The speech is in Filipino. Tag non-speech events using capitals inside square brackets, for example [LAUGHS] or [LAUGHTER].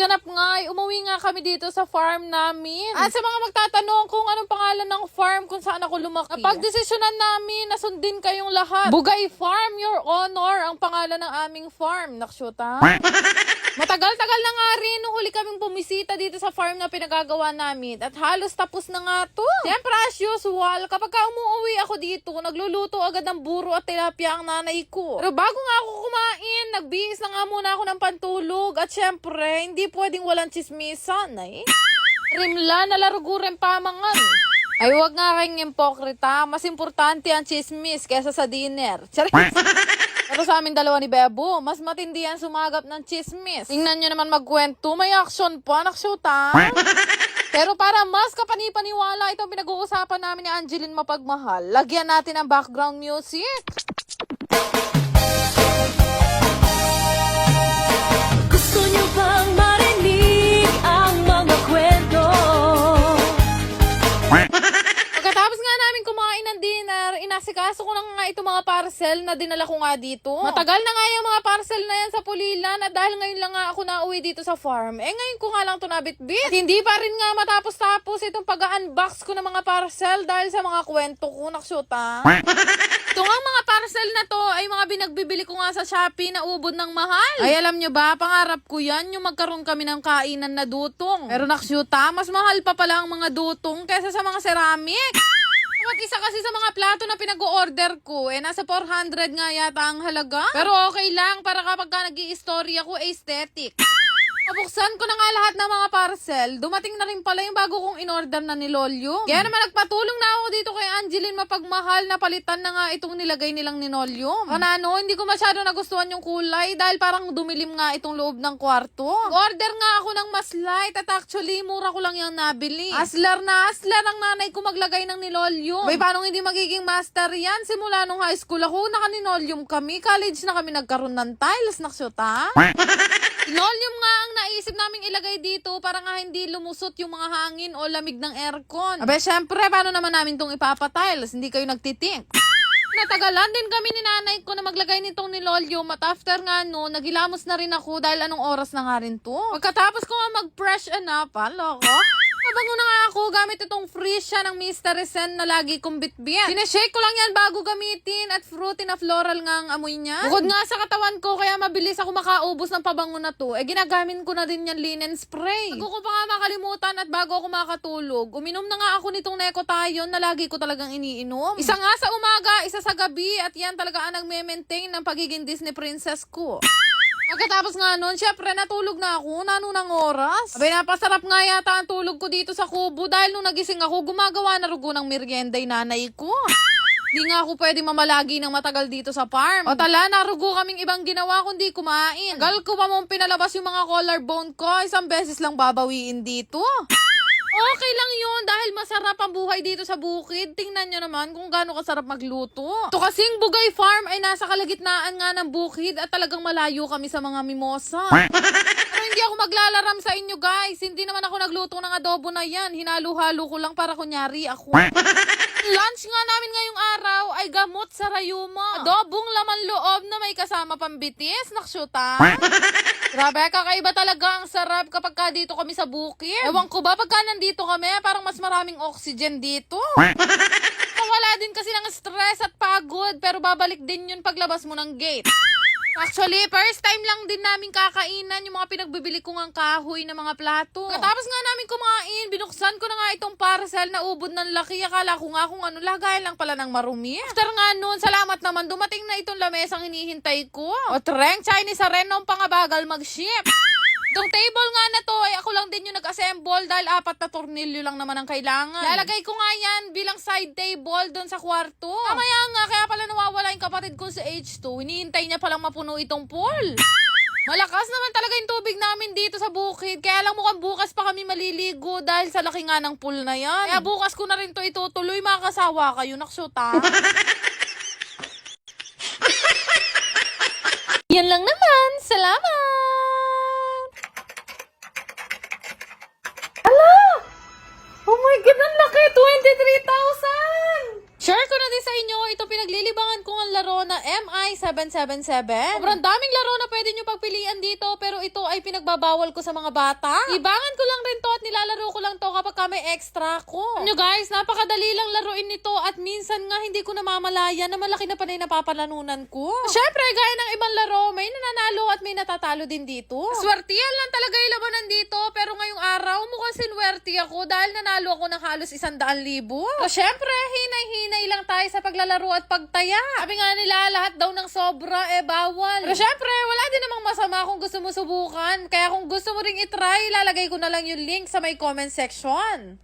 ganap nga, ay umuwi nga kami dito sa farm namin. At sa mga magtatanong kung anong pangalan ng farm kung saan ako lumaki. Napagdesisyonan namin na sundin kayong lahat. Bugay Farm, Your Honor, ang pangalan ng aming farm. Nakshuta. [LAUGHS] Matagal-tagal na nga rin nung huli kaming bumisita dito sa farm na pinagagawa namin. At halos tapos na nga to. Siyempre as usual, kapag ka umuwi ako dito, nagluluto agad ng buro at tilapia ang nanay ko. Pero bago nga ako kumain, nagbihis na nga muna ako ng pantulog. At syempre, hindi pwedeng walang chismisan eh. Rimla, nalarugurin pamangan. Ay, wag nga kayong impokrita. Mas importante ang chismis kesa sa dinner. Charis. Pero sa amin dalawa ni Bebo, mas matindi yan sumagap ng chismis. Tingnan nyo naman magkwento, may action pa, naksyuta. Pero para mas kapanipaniwala itong pinag-uusapan namin ni Angeline Mapagmahal, lagyan natin ang background music. Parcel na dinala ko nga dito. Matagal na nga yung mga parcel na yan sa Pulilan at dahil ngayon lang nga ako nauwi dito sa farm, eh ngayon ko nga lang ito nabitbit. At hindi pa rin nga matapos-tapos itong pag-unbox ko ng mga parcel dahil sa mga kwento ko, naksyuta. [LAUGHS] Ito nga mga parcel na to ay mga binagbibili ko nga sa Shopee na ubod ng mahal. Ay alam nyo ba, pangarap ko yan yung magkaroon kami ng kainan na dutong. Pero naksyuta, mas mahal pa pala ang mga dutong kesa sa mga ceramic. Mag-isa kasi sa mga plato na pinag-order ko, eh nasa 400 nga yata ang halaga. Pero okay lang, para kapag ka nag i ako, aesthetic. Nabuksan ko na nga lahat ng mga parcel. Dumating na rin pala yung bago kong in-order na ni Lolyo. Kaya naman nagpatulong na ako dito kay Angeline mapagmahal na palitan na nga itong nilagay nilang ni Lolyo. Ano, hindi ko masyado nagustuhan yung kulay dahil parang dumilim nga itong loob ng kwarto. Order nga ako ng mas light at actually mura ko lang yung nabili. Aslar na aslar ang nanay ko maglagay ng nilolyo. May paano hindi magiging master yan? Simula nung high school ako, naka-ninoleum kami. College na kami nagkaroon ng tiles, naksyota. [LAUGHS] Linoleum nga ang naisip naming ilagay dito para nga hindi lumusot yung mga hangin o lamig ng aircon. Abe, syempre, paano naman namin tong ipapatiles? Hindi kayo nagtitink. [LAUGHS] Natagalan din kami ni nanay ko na maglagay nitong nilolyo at after nga no, nagilamos na rin ako dahil anong oras na nga rin to. Pagkatapos ko nga mag-fresh up, ha, loko. Nabango na nga ako gamit itong Frisia ng Mr. Resen na lagi kong bitbit. Sineshake ko lang yan bago gamitin at fruity na floral nga ang amoy niya. Bukod nga sa katawan ko kaya mabilis ako makaubos ng pabango na to, eh ginagamit ko na din yan linen spray. Bago ko pa nga makalimutan at bago ako makatulog, uminom na nga ako nitong Necotayon na lagi ko talagang iniinom. Isa nga sa umaga, isa sa gabi at yan talaga ang nagme-maintain ng pagiging Disney princess ko. Pagkatapos nga nun, syempre natulog na ako, nanunang oras. Abay, napasarap nga yata ang tulog ko dito sa kubo dahil nung nagising ako, gumagawa na rugo ng merienda yung nanay ko. Di nga ako pwede mamalagi ng matagal dito sa farm. O tala, narugo kaming ibang ginawa kundi kumain. Gal ko pa mong pinalabas yung mga collarbone ko, isang beses lang babawiin dito. Okay lang masarap ang buhay dito sa bukid. Tingnan nyo naman kung gaano kasarap magluto. Ito kasing Bugay Farm ay nasa kalagitnaan nga ng bukid at talagang malayo kami sa mga mimosa. [LAUGHS] Pero hindi ako maglalaram sa inyo guys. Hindi naman ako nagluto ng adobo na yan. Hinalo-halo ko lang para kunyari ako. [LAUGHS] Lunch nga namin ngayong araw ay gamot sa rayuma. Adobong laman loob na may kasama pambitis. Naksyuta. [LAUGHS] Grabe, kakaiba talaga ang sarap kapag ka dito kami sa bukid. Ewan ko ba, pagka nandito kami, parang mas maraming oxygen dito. [LAUGHS] Wala din kasi ng stress at pagod, pero babalik din yun paglabas mo ng gate. Actually, first time lang din namin kakainan yung mga pinagbibili ko ng kahoy na mga plato. Katapos nga namin kumain, binuksan ko na nga itong parcel na ubod ng laki. Akala ko nga kung ano, lagay lang pala ng marumi. After nga nun, salamat naman, dumating na itong lamesang hinihintay ko. O treng, Chinese rin nung pangabagal mag-ship. Itong table nga na to, ay ako lang din yung nag-assemble dahil apat na tornilyo lang naman ang kailangan. Lalagay ko nga yan bilang side table doon sa kwarto. Kamaya nga, kaya pala nawawala yung kapatid ko sa H2. Hinihintay niya palang mapuno itong pool. Malakas naman talaga yung tubig namin dito sa bukid. Kaya lang mukhang bukas pa kami maliligo dahil sa laki nga ng pool na yan. Kaya bukas ko na rin to itutuloy. Mga kasawa kayo, naksyuta. [LAUGHS] Yan lang naman. Salamat! MI777. Sobrang daming laro na pwede nyo pagpilian dito, pero ito ay pinagbabawal ko sa mga bata. Libangan ko lang rin to at nilalaro ko lang to kapag ka may extra ko. Nyo guys, napakadali lang laruin nito at minsan nga hindi ko namamalaya na malaki na panay napapalanunan ko. Syempre, gaya ng ibang laro, may nananalo at may natatalo din dito. Swertihan lang talaga yung labanan dito, pero ngayong araw mukhang sinwerte ako dahil nanalo ako ng halos isang daan libo. So syempre, hinay-hinay lang tayo sa paglalaro at pagtaya. Sabi nga nila, lahat daw ng sobra, eh bawal. Pero syempre, wala din namang masama kung gusto mo subukan. Kaya kung gusto mo ring itry, lalagay ko na lang yung link sa may comment section.